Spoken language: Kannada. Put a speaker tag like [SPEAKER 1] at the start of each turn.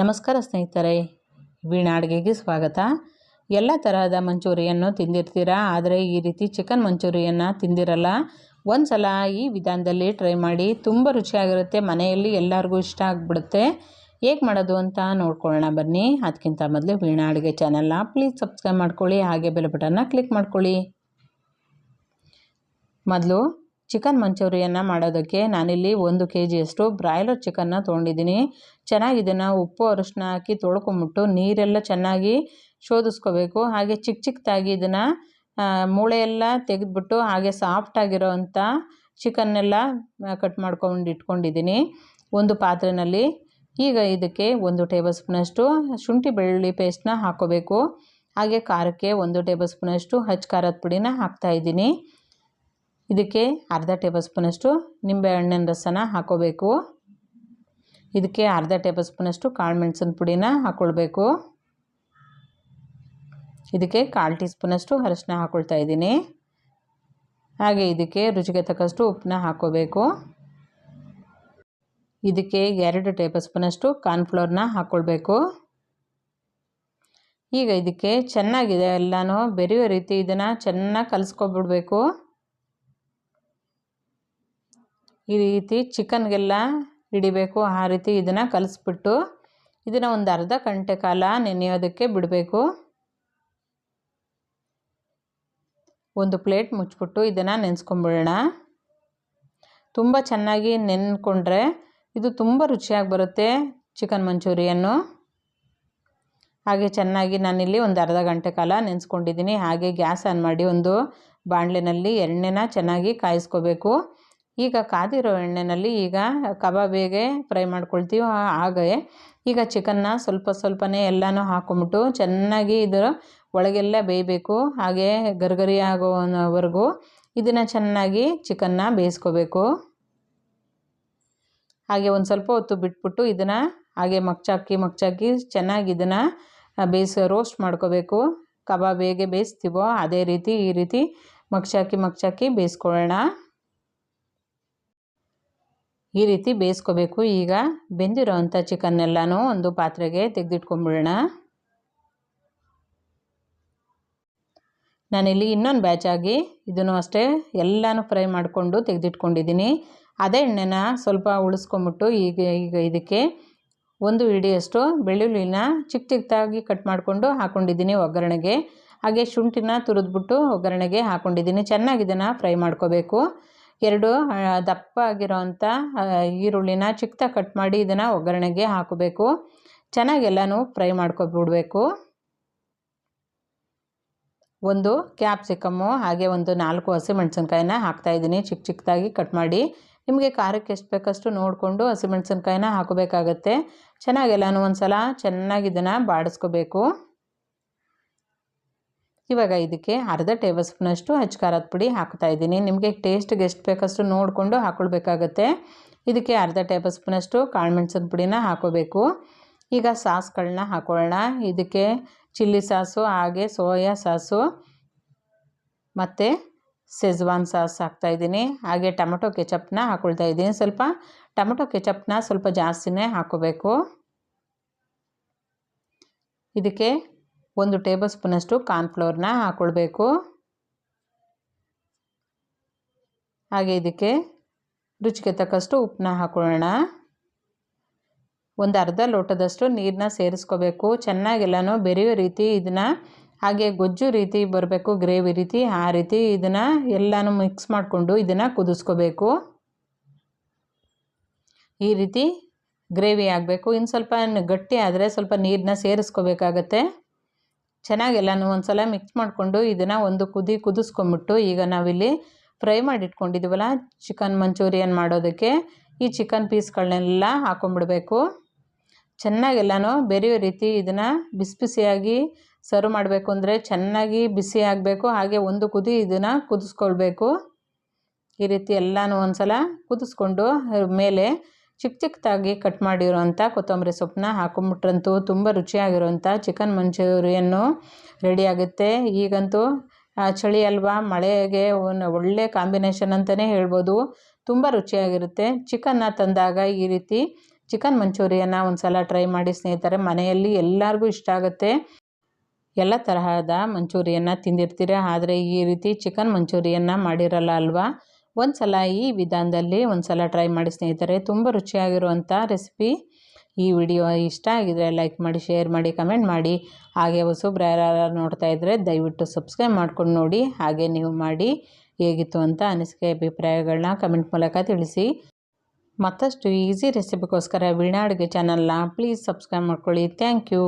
[SPEAKER 1] ನಮಸ್ಕಾರ ಸ್ನೇಹಿತರೆ ವೀಣಾ ಅಡುಗೆಗೆ ಸ್ವಾಗತ. ಎಲ್ಲ ತರಹದ ಮಂಚೂರಿಯನ್ನು ತಿಂದಿರ್ತೀರಾ? ಆದರೆ ಈ ರೀತಿ ಚಿಕನ್ ಮಂಚೂರಿಯನ್ನು ತಿಂದಿರಲ್ಲ. ಒಂದು ಸಲ ಈ ವಿಧಾನದಲ್ಲಿ ಟ್ರೈ ಮಾಡಿ ತುಂಬ ರುಚಿಯಾಗಿರುತ್ತೆ. ಮನೆಯಲ್ಲಿ ಎಲ್ಲರಿಗೂ ಇಷ್ಟ ಆಗಿಬಿಡುತ್ತೆ. ಹೇಗೆ ಮಾಡೋದು ಅಂತ ನೋಡ್ಕೊಳ್ಳೋಣ ಬನ್ನಿ. ಅದಕ್ಕಿಂತ ಮೊದಲು ವೀಣಾ ಅಡುಗೆ ಚಾನಲ್ನ ಪ್ಲೀಸ್ ಸಬ್ಸ್ಕ್ರೈಬ್ ಮಾಡ್ಕೊಳ್ಳಿ. ಹಾಗೆ ಬೆಲ್ ಬಟನ್ನ ಕ್ಲಿಕ್ ಮಾಡ್ಕೊಳ್ಳಿ. ಮೊದಲು ಚಿಕನ್ ಮಂಚೂರಿಯನ್ನು ಮಾಡೋದಕ್ಕೆ ನಾನಿಲ್ಲಿ ಒಂದು ಕೆ ಜಿಯಷ್ಟು ಬ್ರಾಯ್ಲರ್ ಚಿಕನ್ನ ತೊಗೊಂಡಿದ್ದೀನಿ. ಚೆನ್ನಾಗಿ ಇದನ್ನು ಉಪ್ಪು ಅರಿಶಿನ ಹಾಕಿ ತೊಳ್ಕೊಂಬಿಟ್ಟು ನೀರೆಲ್ಲ ಚೆನ್ನಾಗಿ ಶೋಧಿಸ್ಕೋಬೇಕು. ಹಾಗೆ ಚಿಕ್ಕ ಚಿಕ್ಕದಾಗಿ ಇದನ್ನು ಮೂಳೆಯೆಲ್ಲ ತೆಗೆದ್ಬಿಟ್ಟು ಹಾಗೆ ಸಾಫ್ಟಾಗಿರೋ ಅಂಥ ಚಿಕನ್ನೆಲ್ಲ ಕಟ್ ಮಾಡ್ಕೊಂಡು ಇಟ್ಕೊಂಡಿದ್ದೀನಿ. ಒಂದು ಪಾತ್ರೆಯಲ್ಲಿ ಈಗ ಇದಕ್ಕೆ ಒಂದು ಟೇಬಲ್ ಸ್ಪೂನಷ್ಟು ಶುಂಠಿ ಬೆಳ್ಳುಳ್ಳಿ ಪೇಸ್ಟ್ನ ಹಾಕ್ಕೋಬೇಕು. ಹಾಗೆ ಖಾರಕ್ಕೆ ಒಂದು ಟೇಬಲ್ ಸ್ಪೂನಷ್ಟು ಹಚ್ಚ ಖಾರದ ಪುಡಿನ ಹಾಕ್ತಾಯಿದ್ದೀನಿ ಇದಕ್ಕೆ ಅರ್ಧ ಟೇಬಲ್ ಸ್ಪೂನಷ್ಟು ನಿಂಬೆ ಹಣ್ಣಿನ ರಸನ ಹಾಕೋಬೇಕು. ಇದಕ್ಕೆ ಅರ್ಧ ಟೇಬಲ್ ಸ್ಪೂನಷ್ಟು ಕಾಳು ಮೆಣಸಿನ ಪುಡಿನ ಹಾಕ್ಕೊಳ್ಬೇಕು ಇದಕ್ಕೆ ಕಾಲು ಟೀ ಸ್ಪೂನಷ್ಟು ಅರಶಿನ ಹಾಕ್ಕೊಳ್ತಾ ಇದ್ದೀನಿ. ಹಾಗೆ ಇದಕ್ಕೆ ರುಚಿಗೆ ತಕ್ಕಷ್ಟು ಉಪ್ಪನ್ನ ಹಾಕ್ಕೋಬೇಕು ಇದಕ್ಕೆ ಎರಡು ಟೇಬಲ್ ಸ್ಪೂನಷ್ಟು ಕಾರ್ನ್ಫ್ಲೋರ್ನ ಹಾಕ್ಕೊಳ್ಬೇಕು ಈಗ ಇದಕ್ಕೆ ಚೆನ್ನಾಗಿದೆ, ಎಲ್ಲನೂ ಬೆರೆಯೋ ರೀತಿ ಇದನ್ನು ಚೆನ್ನಾಗಿ ಕಲಿಸ್ಕೊಬಿಡ್ಬೇಕು. ಈ ರೀತಿ ಚಿಕನ್ಗೆಲ್ಲ ಹಿಡಿಬೇಕು. ಆ ರೀತಿ ಇದನ್ನು ಕಲಿಸ್ಬಿಟ್ಟು ಇದನ್ನು ಒಂದು ಅರ್ಧ ಗಂಟೆ ಕಾಲ ನೆನೆಯೋದಕ್ಕೆ ಬಿಡಬೇಕು. ಒಂದು ಪ್ಲೇಟ್ ಮುಚ್ಚಿಬಿಟ್ಟು ಇದನ್ನು ನೆನೆಸ್ಕೊಂಬಿಡೋಣ. ತುಂಬ ಚೆನ್ನಾಗಿ ನೆನ್ಕೊಂಡ್ರೆ ಇದು ತುಂಬ ರುಚಿಯಾಗಿ ಬರುತ್ತೆ ಚಿಕನ್ ಮಂಚೂರಿಯನ್ನು. ಹಾಗೆ ಚೆನ್ನಾಗಿ ನಾನಿಲ್ಲಿ ಒಂದು ಅರ್ಧ ಗಂಟೆ ಕಾಲ ನೆನೆಸ್ಕೊಂಡಿದ್ದೀನಿ. ಹಾಗೆ ಗ್ಯಾಸ್ ಆನ್ ಮಾಡಿ ಒಂದು ಬಾಣಲೆನಲ್ಲಿ ಎಣ್ಣೆನ ಚೆನ್ನಾಗಿ ಕಾಯಿಸ್ಕೋಬೇಕು. ಈಗ ಕಾದಿರೋ ಎಣ್ಣೆಯಲ್ಲಿ ಈಗ ಕಬಾಬಿಗೆ ಫ್ರೈ ಮಾಡ್ಕೊಳ್ತೀವೋ. ಹಾಗೆ ಈಗ ಚಿಕನ್ನ ಸ್ವಲ್ಪ ಸ್ವಲ್ಪನೇ ಎಲ್ಲನೂ ಹಾಕೊಂಬಿಟ್ಟು ಚೆನ್ನಾಗಿ ಇದರ ಒಳಗೆಲ್ಲ ಬೇಯಬೇಕು. ಹಾಗೆ ಗರ್ಗರಿ ಆಗೋವರೆಗೂ ಇದನ್ನು ಚೆನ್ನಾಗಿ ಚಿಕನ್ನ ಬೇಯಿಸ್ಕೋಬೇಕು. ಹಾಗೆ ಒಂದು ಸ್ವಲ್ಪ ಹೊತ್ತು ಬಿಟ್ಬಿಟ್ಟು ಇದನ್ನು ಹಾಗೆ ಮಗ್ಚಾಕಿ ಮಗ್ಚಾಕಿ ಚೆನ್ನಾಗಿ ಇದನ್ನು ಬೇಯಿಸಿ ರೋಸ್ಟ್ ಮಾಡ್ಕೋಬೇಕು. ಕಬಾಬ್ ಹೇಗೆ ಬೇಯಿಸ್ತೀವೋ ಅದೇ ರೀತಿ ಈ ರೀತಿ ಮಗ್ಚಾಕಿ ಮಗ್ಚಾಕಿ ಬೇಯಿಸ್ಕೊಳ್ಳೋಣ. ಈ ರೀತಿ ಬೇಯಿಸ್ಕೋಬೇಕು. ಈಗ ಬೆಂದಿರೋ ಅಂಥ ಚಿಕನ್ನೆಲ್ಲನೂ ಒಂದು ಪಾತ್ರೆಗೆ ತೆಗೆದಿಟ್ಕೊಂಬಿಡೋಣ. ನಾನಿಲ್ಲಿ ಇನ್ನೊಂದು ಬ್ಯಾಚಾಗಿ ಇದನ್ನು ಅಷ್ಟೇ ಎಲ್ಲನೂ ಫ್ರೈ ಮಾಡಿಕೊಂಡು ತೆಗೆದಿಟ್ಕೊಂಡಿದ್ದೀನಿ. ಅದೇ ಎಣ್ಣೆನ ಸ್ವಲ್ಪ ಉಳಿಸ್ಕೊಂಬಿಟ್ಟು ಈಗ ಈಗ ಇದಕ್ಕೆ ಒಂದು ಹಿಡಿಯಷ್ಟು ಬೆಳ್ಳುಳ್ಳಿನ ಚಿಕ್ಕ ಚಿಕ್ಕದಾಗಿ ಕಟ್ ಮಾಡಿಕೊಂಡು ಹಾಕ್ಕೊಂಡಿದ್ದೀನಿ ಒಗ್ಗರಣೆಗೆ. ಹಾಗೆ ಶುಂಠಿನ ತುರಿದ್ಬಿಟ್ಟು ಒಗ್ಗರಣೆಗೆ ಹಾಕ್ಕೊಂಡಿದ್ದೀನಿ ಚೆನ್ನಾಗಿ ಇದನ್ನು ಫ್ರೈ ಮಾಡ್ಕೋಬೇಕು. ಎರಡು ದಪ್ಪ ಆಗಿರೋಂಥ ಈರುಳ್ಳಿನ ಚಿಕ್ಕದಾಗಿ ಕಟ್ ಮಾಡಿ ಇದನ್ನು ಒಗ್ಗರಣೆಗೆ ಹಾಕಬೇಕು. ಚೆನ್ನಾಗಿ ಎಲ್ಲನೂ ಫ್ರೈ ಮಾಡ್ಕೊಬಿಡಬೇಕು. ಒಂದು ಕ್ಯಾಪ್ಸಿಕಮ್ಮು, ಹಾಗೆ ಒಂದು ನಾಲ್ಕು ಹಸಿಮೆಣ್ಸಿನ್ಕಾಯಿನ ಹಾಕ್ತಾಯಿದ್ದೀನಿ ಚಿಕ್ಕ ಚಿಕ್ಕದಾಗಿ ಕಟ್ ಮಾಡಿ. ನಿಮಗೆ ಖಾರಕ್ಕೆ ಎಷ್ಟು ಬೇಕಷ್ಟು ನೋಡಿಕೊಂಡು ಹಸಿಮೆಣ್ಸಿನ್ಕಾಯಿನ ಹಾಕಬೇಕಾಗತ್ತೆ. ಚೆನ್ನಾಗೆಲ್ಲನೂ ಒಂದು ಸಲ ಚೆನ್ನಾಗಿ ಇದನ್ನು ಬಾಡಿಸ್ಕೋಬೇಕು. ಇವಾಗ ಇದಕ್ಕೆ ಅರ್ಧ ಟೇಬಲ್ ಸ್ಪೂನಷ್ಟು ಅಚ್ಚಕಾರದ ಪುಡಿ ಹಾಕ್ತಾಯಿದ್ದೀನಿ ನಿಮಗೆ ಟೇಸ್ಟ್ಗೆ ಎಷ್ಟು ಬೇಕಷ್ಟು ನೋಡಿಕೊಂಡು ಹಾಕ್ಕೊಳ್ಬೇಕಾಗತ್ತೆ ಇದಕ್ಕೆ ಅರ್ಧ ಟೇಬಲ್ ಸ್ಪೂನಷ್ಟು ಕಾಳು ಮೆಣಸಿನ ಪುಡಿನ ಹಾಕೋಬೇಕು. ಈಗ ಸಾಸ್ಗಳನ್ನ ಹಾಕೊಳ್ಳೋಣ. ಇದಕ್ಕೆ ಚಿಲ್ಲಿ ಸಾಸು, ಹಾಗೆ ಸೋಯಾ ಸಾಸು, ಮತ್ತು ಸೆಜ್ವಾನ್ ಸಾಸ್ ಹಾಕ್ತಾಯಿದ್ದೀನಿ ಹಾಗೆ ಟೊಮೊಟೊ ಕೆಚಪ್ನ ಹಾಕ್ಕೊಳ್ತಾ ಇದ್ದೀನಿ. ಸ್ವಲ್ಪ ಟೊಮೊಟೊ ಕೆಚಪ್ನ ಸ್ವಲ್ಪ ಜಾಸ್ತಿನೇ ಹಾಕೋಬೇಕು. ಇದಕ್ಕೆ ಒಂದು ಟೇಬಲ್ ಸ್ಪೂನಷ್ಟು ಕಾರ್ನ್ಫ್ಲೋರ್ನ ಹಾಕ್ಕೊಳ್ಬೇಕು ಹಾಗೆ ಇದಕ್ಕೆ ರುಚಿಗೆ ತಕ್ಕಷ್ಟು ಉಪ್ಪನ್ನ ಹಾಕೊಳ್ಳೋಣ. ಒಂದು ಅರ್ಧ ಲೋಟದಷ್ಟು ನೀರನ್ನ ಸೇರಿಸ್ಕೋಬೇಕು. ಚೆನ್ನಾಗೆಲ್ಲನೂ ಬೆರೆಯೋ ರೀತಿ ಇದನ್ನು ಹಾಗೆ ಗೊಜ್ಜು ರೀತಿ ಬರಬೇಕು, ಗ್ರೇವಿ ರೀತಿ, ಆ ರೀತಿ ಇದನ್ನು ಎಲ್ಲನೂ ಮಿಕ್ಸ್ ಮಾಡಿಕೊಂಡು ಇದನ್ನು ಕುದಿಸ್ಕೋಬೇಕು. ಈ ರೀತಿ ಗ್ರೇವಿ ಆಗಬೇಕು. ಇನ್ನು ಸ್ವಲ್ಪ ಗಟ್ಟಿ ಆದರೆ ಸ್ವಲ್ಪ ನೀರನ್ನ ಸೇರಿಸ್ಕೋಬೇಕಾಗತ್ತೆ. ಚೆನ್ನಾಗಿ ಎಲ್ಲನೂ ಒಂದು ಸಲ ಮಿಕ್ಸ್ ಮಾಡಿಕೊಂಡು ಇದನ್ನು ಒಂದು ಕುದಿ ಕುದಿಸ್ಕೊಂಬಿಟ್ಟು ಈಗ ನಾವಿಲ್ಲಿ ಫ್ರೈ ಮಾಡಿ ಇಟ್ಕೊಂಡಿದ್ದೀವಲ್ಲ ಚಿಕನ್ ಮಂಚೂರಿಯನ್ ಮಾಡೋದಕ್ಕೆ, ಈ ಚಿಕನ್ ಪೀಸ್ಗಳನ್ನೆಲ್ಲ ಹಾಕೊಂಡ್ಬಿಡ್ಬೇಕು. ಚೆನ್ನಾಗೆಲ್ಲನೂ, ಬೇರೆಯೋ ರೀತಿ ಇದನ್ನು ಬಿಸಿ ಬಿಸಿಯಾಗಿ ಸರ್ವ್ ಮಾಡಬೇಕು ಅಂದರೆ ಚೆನ್ನಾಗಿ ಬಿಸಿ ಆಗಬೇಕು. ಹಾಗೆ ಒಂದು ಕುದಿ ಇದನ್ನು ಕುದಿಸ್ಕೊಳ್ಬೇಕು. ಈ ರೀತಿ ಎಲ್ಲನೂ ಒಂದು ಸಲ ಕುದಿಸ್ಕೊಂಡು ಮೇಲೆ ಚಿಕ್ಕ ಚಿಕ್ಕದಾಗಿ ಕಟ್ ಮಾಡಿರೋವಂಥ ಕೊತ್ತಂಬರಿ ಸೊಪ್ಪನ್ನ ಹಾಕೊಂಬಿಟ್ರಂತೂ ತುಂಬ ರುಚಿಯಾಗಿರೋವಂಥ ಚಿಕನ್ ಮಂಚೂರಿಯನ್ನು ರೆಡಿಯಾಗುತ್ತೆ. ಈಗಂತೂ ಚಳಿ ಅಲ್ವಾ? ಮಳೆಗೆ ಒಳ್ಳೆ ಕಾಂಬಿನೇಷನ್ ಅಂತಲೇ ಹೇಳ್ಬೋದು. ತುಂಬ ರುಚಿಯಾಗಿರುತ್ತೆ. ಚಿಕನ್ನ ತಂದಾಗ ಈ ರೀತಿ ಚಿಕನ್ ಮಂಚೂರಿಯನ್ನ ಒಂದು ಸಲ ಟ್ರೈ ಮಾಡಿ ಸ್ನೇಹಿತರೆ, ಮನೆಯಲ್ಲಿ ಎಲ್ಲರಿಗೂ ಇಷ್ಟ ಆಗುತ್ತೆ. ಎಲ್ಲ ತರಹದ ಮಂಚೂರಿಯನ್ನ ತಿಂದಿರ್ತೀರ, ಆದರೆ ಈ ರೀತಿ ಚಿಕನ್ ಮಂಚೂರಿಯನ್ನು ಮಾಡಿರಲ್ಲ ಅಲ್ವಾ? ಒಂದು ಸಲ ಈ ವಿಧಾನದಲ್ಲಿ ಒಂದು ಸಲ ಟ್ರೈ ಮಾಡಿ ಸ್ನೇಹಿತರೆ, ತುಂಬ ರುಚಿಯಾಗಿರುವಂಥ ರೆಸಿಪಿ ಈ ವಿಡಿಯೋ ಇಷ್ಟ ಆಗಿದರೆ ಲೈಕ್ ಮಾಡಿ ಶೇರ್ ಮಾಡಿ ಕಮೆಂಟ್ ಮಾಡಿ. ಹಾಗೆ ಹೊಸಬ್ರು ಯಾರು ನೋಡ್ತಾ ಇದ್ದರೆ ದಯವಿಟ್ಟು ಸಬ್ಸ್ಕ್ರೈಬ್ ಮಾಡ್ಕೊಂಡು ನೋಡಿ. ಹಾಗೆ ನೀವು ಮಾಡಿ ಹೇಗಿತ್ತು ಅಂತ ಅನಿಸಿಕೆ ಅಭಿಪ್ರಾಯಗಳನ್ನ ಕಮೆಂಟ್ ಮೂಲಕ ತಿಳಿಸಿ. ಮತ್ತಷ್ಟು ಈಸಿ ರೆಸಿಪಿಗೋಸ್ಕರ ವೀಣಾ ಅಡುಗೆ ಚಾನಲ್ನ ಪ್ಲೀಸ್ ಸಬ್ಸ್ಕ್ರೈಬ್ ಮಾಡ್ಕೊಳ್ಳಿ. Thank you